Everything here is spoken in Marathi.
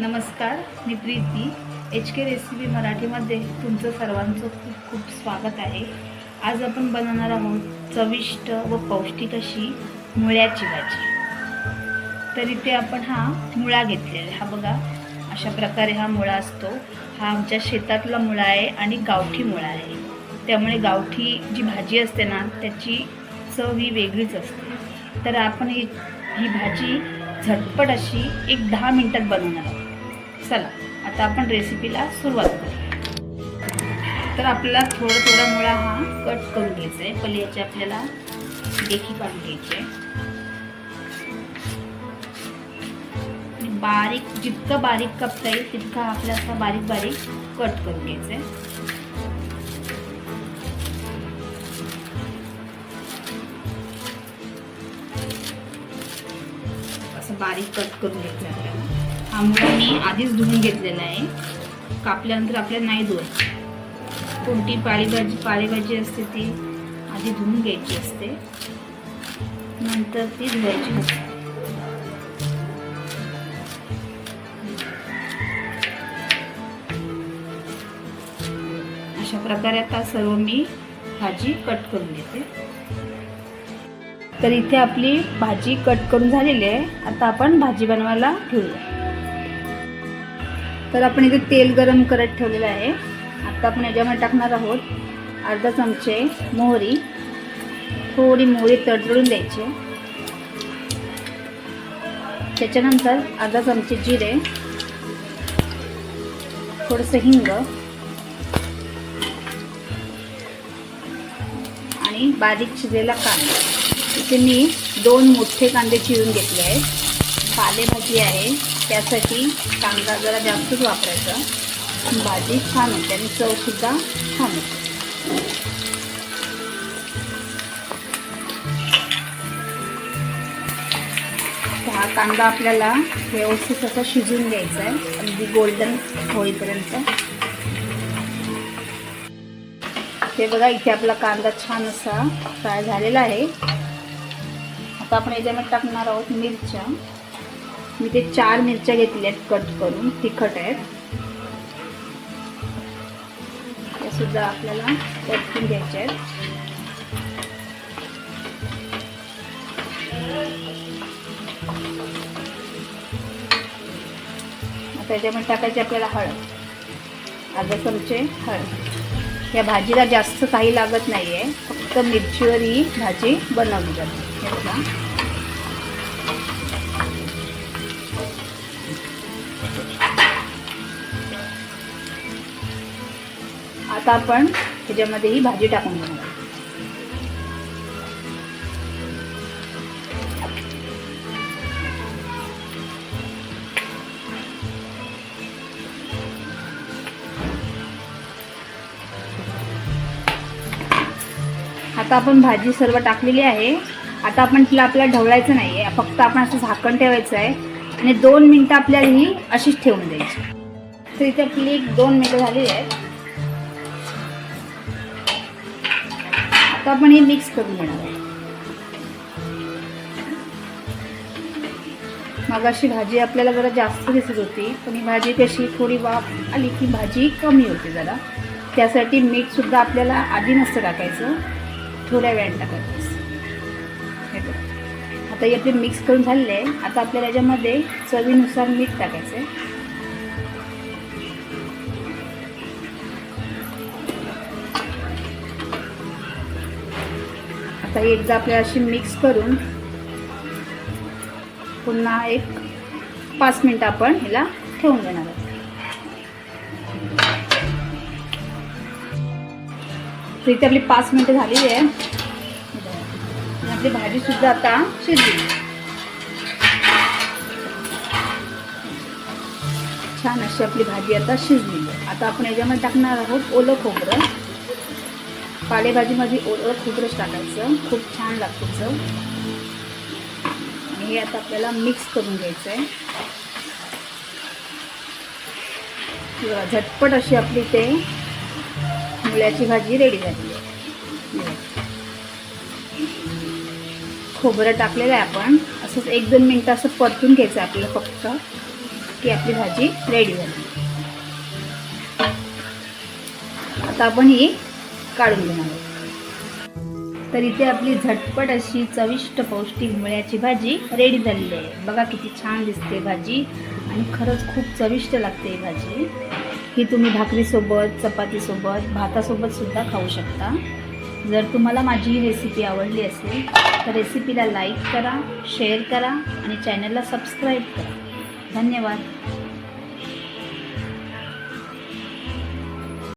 नमस्कार मी प्रीती. एच के रेसिपी मराठीमध्ये तुमचं सर्वांचं खूप खूप स्वागत आहे. आज आपण बनवणार आहोत चविष्ट व पौष्टिक अशी मुळ्याची भाजी. तर इथे आपण हा मुळा घेतलेला आहे. हा बघा अशा प्रकारे हा मुळा असतो. हा आमच्या शेतातला मुळा आहे आणि गावठी मुळा आहे. त्यामुळे गावठी जी भाजी असते ना त्याची चव ही वेगळीच असते. तर आपण ही ही भाजी झटपट अशी एक दहा मिनटात बनवणार आहोत. चला आता आपण रेसिपीला सुरुवात करूया. तर आपल्याला थोडं थोडा मुळा हा कट करून घ्यायचा आहे पहिले याची आपल्याला देखी काढून घ्यायची आहे बारीक जितकं बारीक कापता येईल तितका आपल्याला असा बारीक बारीक कट करून घ्यायचं आहे असं बारीक कट करून घेतलं आपल्याला. हा मुळा मी आधीच धुवून घेतलेला आहे. कापल्यानंतर आपल्याला नाही धुवत कोणती पाळीभाजी पालेभाजी असते ती आधी धुवून घ्यायची असते. नंतर ती धुवायची असते. अशा प्रकारे आता सर्व मी भाजी कट करून घेते. तर इथे आपली भाजी कट करून झालेली आहे. आता आपण भाजी बनवायला ठेवूया. तर आपण इथे तेल गरम करत ठेवलेलं आहे. आता आपण याच्यामध्ये टाकणार आहोत अर्धा चमचे मोहरी. थोडी मोहरी तडतडून द्यायची. त्याच्यानंतर अर्धा चमचे जिरे. थोडंसं हिंग. आणि बारीक शिजलेला कांदा. इथे मी दोन मोठे कांदे चिरून घेतले आहेत. पालेभाजी आहे. त्यासाठी कांदा जरा जास्तच वापरायचा. भाजी छान होते आणि चवसुद्धा छान होते. हा कांदा आपल्याला व्यवस्थित असा शिजून घ्यायचा आहे. अगदी गोल्डन होईपर्यंत. ते बघा इथे आपला कांदा छान असा फ्राय झालेला आहे. आता आपण याच्यामध्ये टाकणार आहोत मिरच्या. मी ते चार मिरच्या घेतल्या आहेत कट करून तिखट आहेत. त्या सुद्धा आपल्याला परतून घ्यायच्या आहेत. त्याच्यामध्ये टाकायची आपल्याला हळद. अर्धा चमचे हळद. या भाजीला जास्त काही लागत नाही आहे फक्त मिरचीवर ही भाजी बनवली जाते. आता आपण त्याच्यामध्ये ही भाजी टाकून घेणार आता आपण भाजी सर्व टाकलेली आहे. आता आपण तिला आपल्याला ढवळायचं नाही आहे फक्त आपण असं झाकण ठेवायचं आहे. आणि दोन मिनटं आपल्याला ही अशीच ठेवून द्यायची. तर इथे आपली एक दोन मिनटं झालेली आहेत. आता आपण हे मिक्स करून घेणार आहे मग अशी भाजी आपल्याला जरा जास्त दिसत होती पण ही भाजी कशी थोडी वाफ आली की भाजी कमी होते जरा. त्यासाठी मीठसुद्धा आपल्याला आधी नसतं टाकायचं थोड्या वेळाने टाकायचं. हे आता हे आपले मिक्स करून झालेलं आहे आता आपल्याला याच्यामध्ये चवीनुसार मीठ टाकायचं आहे आता एकदा आपल्याला अशी मिक्स करून पुन्हा एक पाच मिनटं आपण ह्याला ठेवून देणार आहोत. तर इथे आपली पाच मिनटं झालेली आहे. आणि आपली भाजी सुद्धा आता शिजली. छान अशी आपली भाजी आता शिजली. आहे आता आपण याच्यामध्ये टाकणार आहोत ओलं खोबरं. पालेभाजीमध्ये ओलं खोबरंच टाकायचं. खूप छान लागतं चव. आणि हे आता आपल्याला मिक्स करून घ्यायचं आहे किंवा झटपट अशी आपली ते मुळ्याची भाजी रेडी झाली खोबरं टाकलेलं आहे आपण. असंच एक दोन मिनटं असं परतून घ्यायचं आहे आपल्याला फक्त की आपली भाजी रेडी झाली. आता आपण ही काढून घेणार तर इथे आपली झटपट अशी चविष्ट पौष्टिक मुळ्याची भाजी रेडी झालेली आहे. बघा किती छान दिसते भाजी आणि खरंच खूप चविष्ट लागते ही भाजी. ही तुम्ही भाकरीसोबत चपातीसोबत भातासोबतसुद्धा खाऊ शकता. जर तुम्हाला माझी ही रेसिपी आवडली असेल तर रेसिपीला लाईक करा शेअर करा आणि चॅनलला सबस्क्राईब करा. धन्यवाद.